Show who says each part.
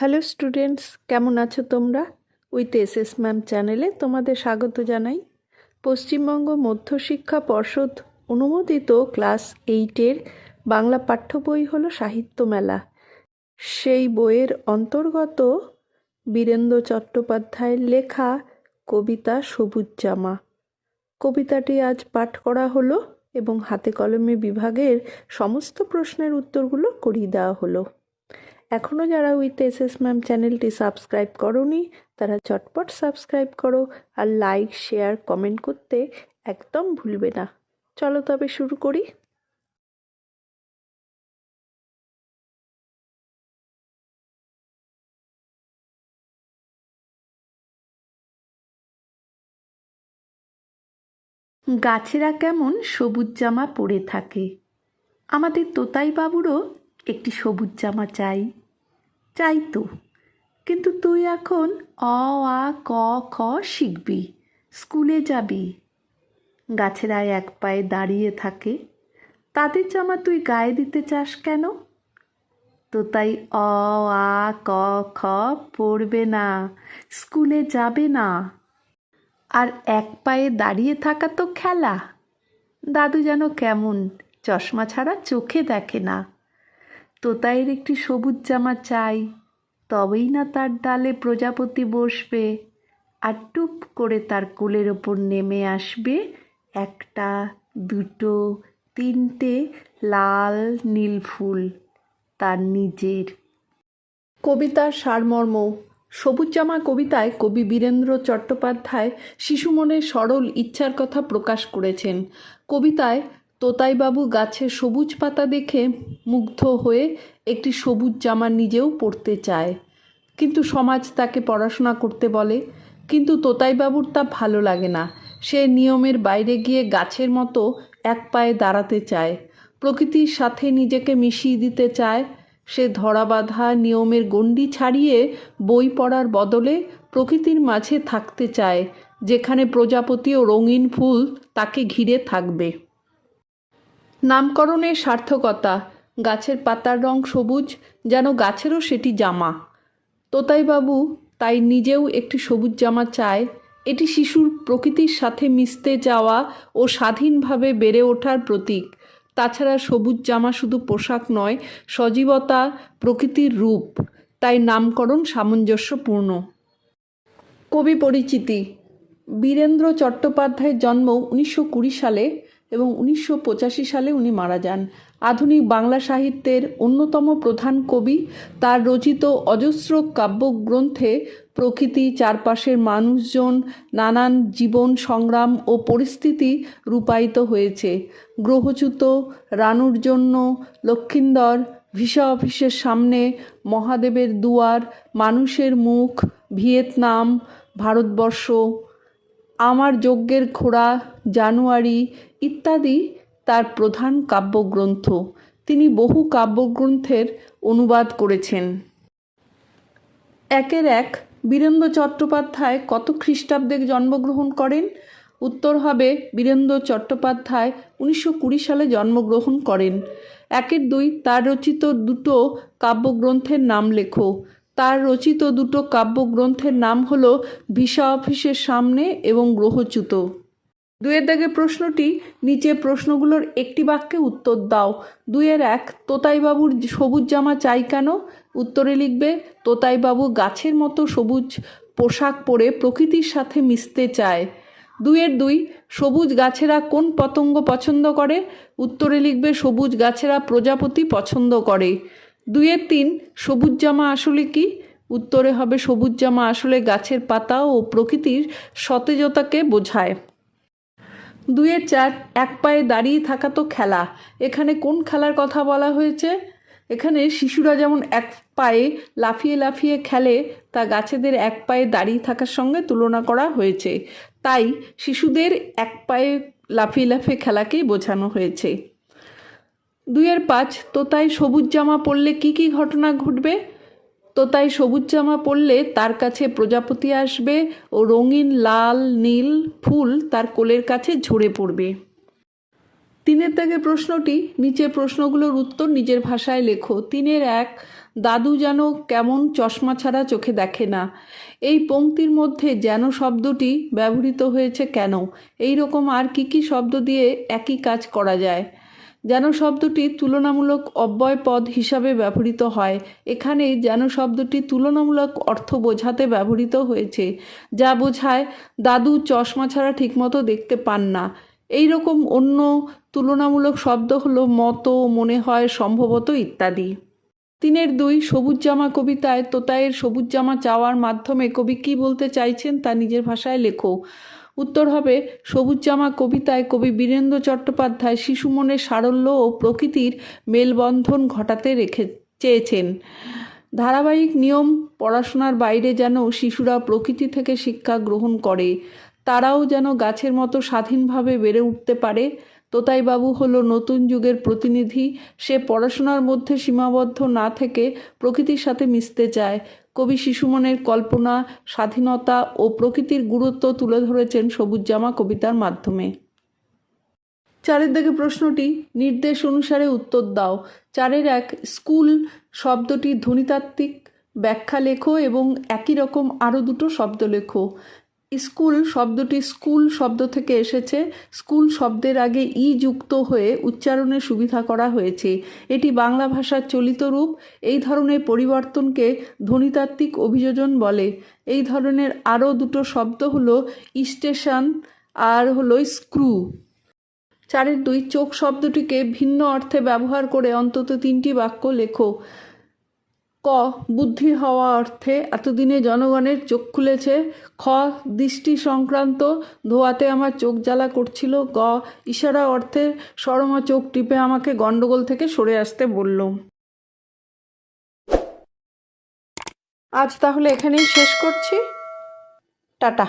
Speaker 1: Hello students, কেমন আছো তোমরা? উইথ এস এস ম্যাম চ্যানেলে তোমাদের স্বাগত জানাই। পশ্চিমবঙ্গ মধ্যশিক্ষা পর্ষদ অনুমোদিত ক্লাস এইটের বাংলা পাঠ্য বই হল সাহিত্য মেলা। সেই বইয়ের অন্তর্গত বীরেন্দ্র চট্টোপাধ্যায়ের লেখা কবিতা সবুজ জামা কবিতাটি আজ পাঠ করা হলো এবং হাতে কলমে বিভাগের সমস্ত প্রশ্নের উত্তরগুলো করিয়ে দেওয়া হলো। এখনও যারা উইথ এস এস ম্যাম চ্যানেলটি সাবস্ক্রাইব করনি, তারা চটপট সাবস্ক্রাইব করো আর লাইক শেয়ার কমেন্ট করতে একদম ভুলবে না। চলো তবে শুরু করি। গাছেরা কেমন সবুজ জামা পরে থাকে? আমাদের তোতাই বাবুরও একটি সবুজ জামা চাই। চাই তো কিন্তু তুই এখন অ, আ, ক, খ শিখবি, স্কুলে যাবি। গাছেরা এক পায়ে দাঁড়িয়ে থাকে। তাদের জামা তুই গায়ে দিতে চাস কেন? তো তাই অ, আ, ক, খ পড়বে না, স্কুলে যাবে না। আর এক পায়ে দাঁড়িয়ে থাকা তো খেলা। দাদু যেন কেমন, চশমা ছাড়া চোখে দেখে না। তোতাইয়ের একটি সবুজ জামা চাই, তবেই না তার ডালে প্রজাপতি বসবে। আর টুপ করে তার কোলের ওপর নেমে আসবে একটা, দুটো, তিনটে লাল নীল ফুল তার নিজের। কবিতার সারমর্ম। সবুজ জামা কবিতায় কবি বীরেন্দ্র চট্টোপাধ্যায় শিশু মনের সরল ইচ্ছার কথা প্রকাশ করেছেন। কবিতায় তোতাইবাবু গাছের সবুজ পাতা দেখে মুগ্ধ হয়ে একটি সবুজ জামা নিজেও পরতে চায়। কিন্তু সমাজ তাকে পড়াশোনা করতে বলে। কিন্তু তোতাইবাবুর তা ভালো লাগে না। সে নিয়মের বাইরে গিয়ে গাছের মতো এক পায়ে দাঁড়াতে চায়। প্রকৃতির সাথে নিজেকে মিশিয়ে দিতে চায়। সে ধরাবাঁধা নিয়মের গণ্ডি ছাড়িয়ে বই পড়ার বদলে প্রকৃতির মাঝে থাকতে চায়, যেখানে প্রজাপতি ও রঙিন ফুল তাকে ঘিরে থাকবে। নামকরণের সার্থকতা, গাছের পাতার রং সবুজ, যেন গাছেরও সেটি জামা। তোতাইবাবু তাই নিজেও একটি সবুজ জামা চায়। এটি শিশুর প্রকৃতির সাথে মিশতে যাওয়া ও স্বাধীনভাবে বেড়ে ওঠার প্রতীক। তাছাড়া সবুজ জামা শুধু পোশাক নয়, সজীবতা, প্রকৃতির রূপ, তাই নামকরণ সামঞ্জস্যপূর্ণ। কবি পরিচিতি। বীরেন্দ্র চট্টোপাধ্যায়ের জন্ম উনিশশো কুড়ি সালে এবং উনিশশো পঁচাশি সালে উনি মারা যান। আধুনিক বাংলা সাহিত্যের অন্যতম প্রধান কবি, তার রচিত অজস্র কাব্যগ্রন্থে প্রকৃতি চারপাশের মানুষজন, নানান জীবন সংগ্রাম ও পরিস্থিতি রূপায়িত হয়েছে। গ্রহচ্যুত রানুর জন্য লক্ষিন্দর ভিসা অফিসের সামনে মহাদেবের দুয়ার, মানুষের মুখ, ভিয়েতনাম, ভারতবর্ষ আমার যজ্ঞের ঘোড়া জানুয়ারি ইত্যাদি তার প্রধান কাব্যগ্রন্থ। তিনি বহু কাব্যগ্রন্থের অনুবাদ করেছেন। একের এক বীরেন্দ্র চট্টোপাধ্যায় কত খ্রিস্টাব্দে জন্মগ্রহণ করেন? উত্তর হবে, বীরেন্দ্র চট্টোপাধ্যায় উনিশশো কুড়ি সালে জন্মগ্রহণ করেন। একের দুই তার রচিত দুটো কাব্যগ্রন্থের নাম লেখো। তার রচিত দুটো কাব্যগ্রন্থের নাম হল ভিসা অফিসের সামনে এবং গ্রহচ্যুত। দুয়ের দাগে প্রশ্নটি, নিচে প্রশ্নগুলোর একটি বাক্যে উত্তর দাও। দুয়ের এক, তোতাইবাবুর সবুজ জামা চাই কেন? উত্তরে লিখবে, তোতাইবাবু গাছের মতো সবুজ পোশাক পরে প্রকৃতির সাথে মিশতে চায়। দুইয়ের দুই, সবুজ গাছেরা কোন পতঙ্গ পছন্দ করে? উত্তরে লিখবে, সবুজ গাছেরা প্রজাপতি পছন্দ করে। দুইয়ের তিন, সবুজ জামা আসলে কি? উত্তরে হবে, সবুজ জামা আসলে গাছের পাতা ও প্রকৃতির সতেজতাকে বোঝায়। দুইয়ের চার, এক পায়ে দাঁড়িয়ে থাকা তো খেলা। এখানে কোন খেলার কথা বলা হয়েছে? এখানে শিশুরা যেমন এক পায়ে লাফিয়ে লাফিয়ে খেলে, তা গাছেদের এক পায়ে দাঁড়িয়ে থাকার সঙ্গে তুলনা করা হয়েছে। তাই শিশুদের এক পায়ে লাফিয়ে লাফিয়ে খেলাকেই বোঝানো হয়েছে। দুইয়ের পাঁচ তোতাই সবুজ জামা পরলে কি কি ঘটনা ঘটবে? তোতাই সবুজ জামা পরলে তার কাছে প্রজাপতি আসবে ও রঙিন, লাল, নীল ফুল তার কোলের কাছে ঝরে পড়বে। তিনের দাগের প্রশ্নটি, নিচের প্রশ্নগুলোর উত্তর নিজের ভাষায় লেখো। তিনের এক, দাদু যেন কেমন চশমা ছাড়া চোখে দেখে না। এই পংক্তির মধ্যে যেন শব্দটি ব্যবহৃত হয়েছে কেন? এই রকম আর কি কি শব্দ দিয়ে একই কাজ করা যায়? যেন শব্দটি তুলনামূলক অব্যয় পদ হিসাবে ব্যবহৃত হয়। এখানে যেন শব্দটি তুলনামূলক অর্থ বোঝাতে ব্যবহৃত হয়েছে, যা বোঝায় দাদু চশমা ছাড়া ঠিকমতো দেখতে পান না। এই রকম অন্য তুলনামূলক শব্দ হলো মতো, মনে হয়, সম্ভবত ইত্যাদি। তিনের দুই, সবুজ জামা কবিতায় তোতায়ের সবুজ জামা চাওয়ার মাধ্যমে কবি কী বলতে চাইছেন তা নিজের ভাষায় লেখো। উত্তর হবে সবুজ জামা কবিতায় কবি বীরেন্দ্র চট্টোপাধ্যায় শিশু মনের সারল্য ও প্রকৃতির মেলবন্ধন ঘটাতে রেখে চেয়েছেন। ধারাবাহিক নিয়ম পড়াশোনার বাইরে যেন শিশুরা প্রকৃতি থেকে শিক্ষা গ্রহণ করে, তারাও যেন গাছের মতো স্বাধীনভাবে বেড়ে উঠতে পারে। তোতাইবাবু হলো নতুন যুগের প্রতিনিধি, সে পড়াশোনার মধ্যে সীমাবদ্ধ না থেকে প্রকৃতির সাথে মিশতে চায়। কবি শিশুমনের কল্পনা, স্বাধীনতা ও প্রকৃতির গুরুত্ব তুলে ধরেছেন সবুজ জামা কবিতার মাধ্যমে। চারের দিকে প্রশ্নটি, নির্দেশ অনুসারে উত্তর দাও। চারের এক, স্কুল শব্দটি ধ্বনিতাত্ত্বিক, ব্যাখ্যা লেখো এবং একই রকম আরও দুটো শব্দ লেখো। স্কুল শব্দটি স্কুল শব্দ থেকে এসেছে। স্কুল শব্দের আগে ই যুক্ত হয়ে উচ্চারণের সুবিধা করা হয়েছে। এটি বাংলা ভাষার চলিত রূপ। এই ধরনের পরিবর্তনকে ধ্বনিতাত্ত্বিক অভিযোজন বলে। এই ধরনের আরও দুটো শব্দ হলো স্টেশন আর হলো স্ক্রু। চারের দুই চোখ শব্দটিকে ভিন্ন অর্থে ব্যবহার করে অন্তত তিনটি বাক্য লেখো। ক, বুদ্ধি হওয়া অর্থে এতদিনে জনগণের চোখ খুলেছে। খ, দৃষ্টি সংক্রান্ত ধোয়াতে আমার চোখ জ্বালা করছিল। গ, ইশারা অর্থে সরমা চোখ টিপে আমাকে গন্ডগোল থেকে সরে আসতে বলল। আজ তাহলে এখানেই শেষ করছি। টাটা।